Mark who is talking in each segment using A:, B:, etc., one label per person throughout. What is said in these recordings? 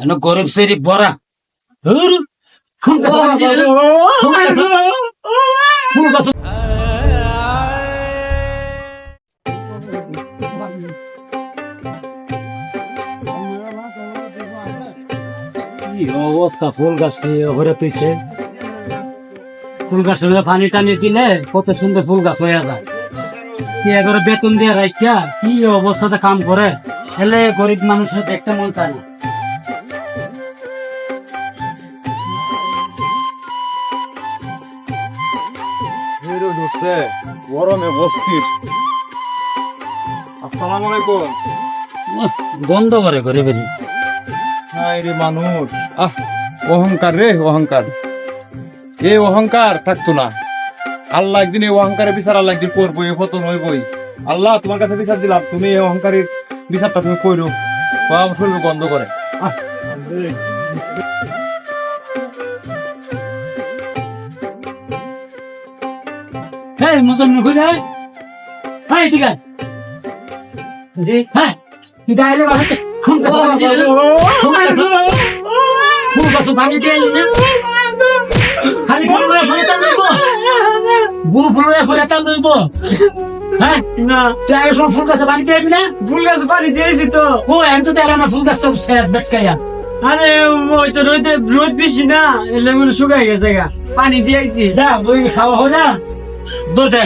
A: এনে গরিব সেরি বড়া। গাছ অবস্থা, ফুল গাছটি ভরে তুইছে। ফুল মধ্যে পানি টানি দিলে কত সুন্দর ফুল গাছ হয়ে যায়। কি এবারে বেতন দিয়ে রাখিয়া কি অবস্থাতে কাম করে। এলে গরিব মানুষের দেখতে মন চায় না।
B: হিরো গরমে বস্তির। আসসালামু আলাইকুম।
A: গন্ধ করে গরিবের।
B: হাই রে মানুষ। আহ অহংকার রে অহংকার। এই অহংকার থাকতো না। আল্লাহ একদিন এই অহংকারের বিচার আল্লাহ একদিন করব এই পতন হইবই। আল্লাহ তোমার কাছে বিচার দিলাম তুমি এই অহংকারের বিচারটা তুমি করো। আমার শরীর গন্ধ করে। আহ,
A: হেই মুসলমান খুঁজে হ্যাঁ ঠিক আছে হ্যাঁ ডাইরে বাড়াতে খুন ফুল গাছ ভাঙি দিয়ে না খালি ফুল হয়ে ফলে তাল দেবো বু ফুল হয়ে ফলে তাল দেবো হ্যাঁ
C: না
A: তুই আগে সময় ফুল গাছে ভাঙি দিয়ে না
C: ফুল গাছ পানি দিয়েছি তো
A: ও এম তো দেখলাম না ফুল গাছ তো শেষ বেটকাইয়া
C: আরে ওই তো রোদে রোদ বেশি না এলে মনে শুকাই গেছে গা পানি দিয়েছি
A: যা বই খাওয়া হো না দোটে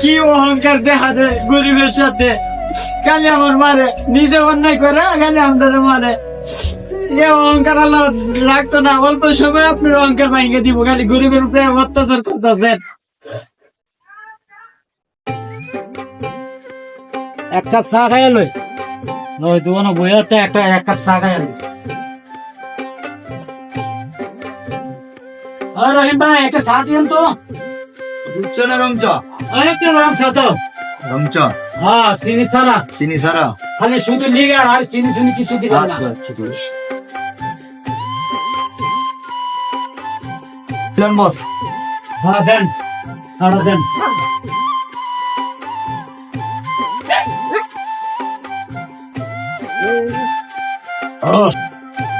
C: কি অহংকার দেখা গরিবের সাথে? খালি আমার মারে, নিজে অন্যায় করে, খালি আমাদের মারে। এ অহংকার আল্লাহ রাখতো না, অল্প সময় আপনার অহংকার দিব, খালি গরিবের উপরে অত্যাচার করতেছেন।
A: এক কাপ চা খাই লই। ওই দোকানে বইয়ারটা একটা, এক কাপ চা খাই লই। আর রহিম ভাই একটা চা দিন তো।
D: দুধ না রংচা
A: একটা রং চা তো
D: রংচা
A: হ্যাঁ চিনি ছাড়া।
D: চিনি সারা
A: খালি শুধু লিগে আর চিনি শুনি কিছু দিলাম না।
D: আচ্ছা আচ্ছা ঠিক আছে। Plan boss.
A: হ্যাঁ দেন। সারা দেন।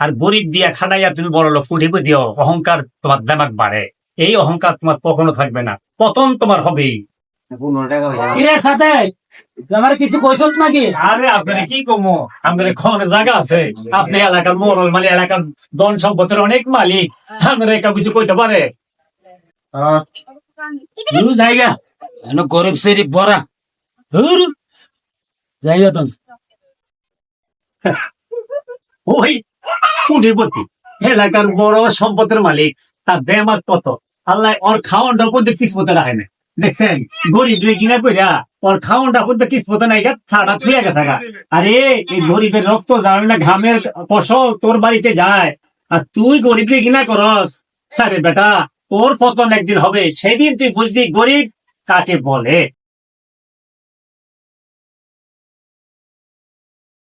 E: আর গরিব দিয়া খাটাইয়া তুমি বড় লোক উঠিবে দিও অহংকার তোমার দামাক বাড়ে এই অহংকার তোমার কখনো থাকবে না। পতন তোমার হবেই।
A: কিরে সাথে আমার কিছু নাকি?
E: আরে আপনার কি কমো? আমাদের কোন জায়গা আছে। আপনি এলাকার মানে এলাকার দন সম্পদের অনেক মালিক। একা কিছু কইতে পারে?
A: জায়গা। গরিব বড়া। ধুর জায়গা তো
E: কুটিপতি এলাকার বড় সম্পদের মালিক, তার বেমাত কত? আল্লাহ ওর খাওয়ানটা পর্যন্ত কিসমতে রাখে না দেখছেন? গরিব রে কিনা কইরা ওর খাওয়ানটা পর্যন্ত কিসমতে নাই ছাড়া থুয়ে গেছে আরে, এই গরিবের রক্ত জানে না, ঘামের ফসল তোর বাড়িতে যায়। আর তুই গরিব রে কিনা করস আরে বেটা তোর পতন একদিন হবে, সেদিন তুই বুঝবি গরিব কাকে বলে।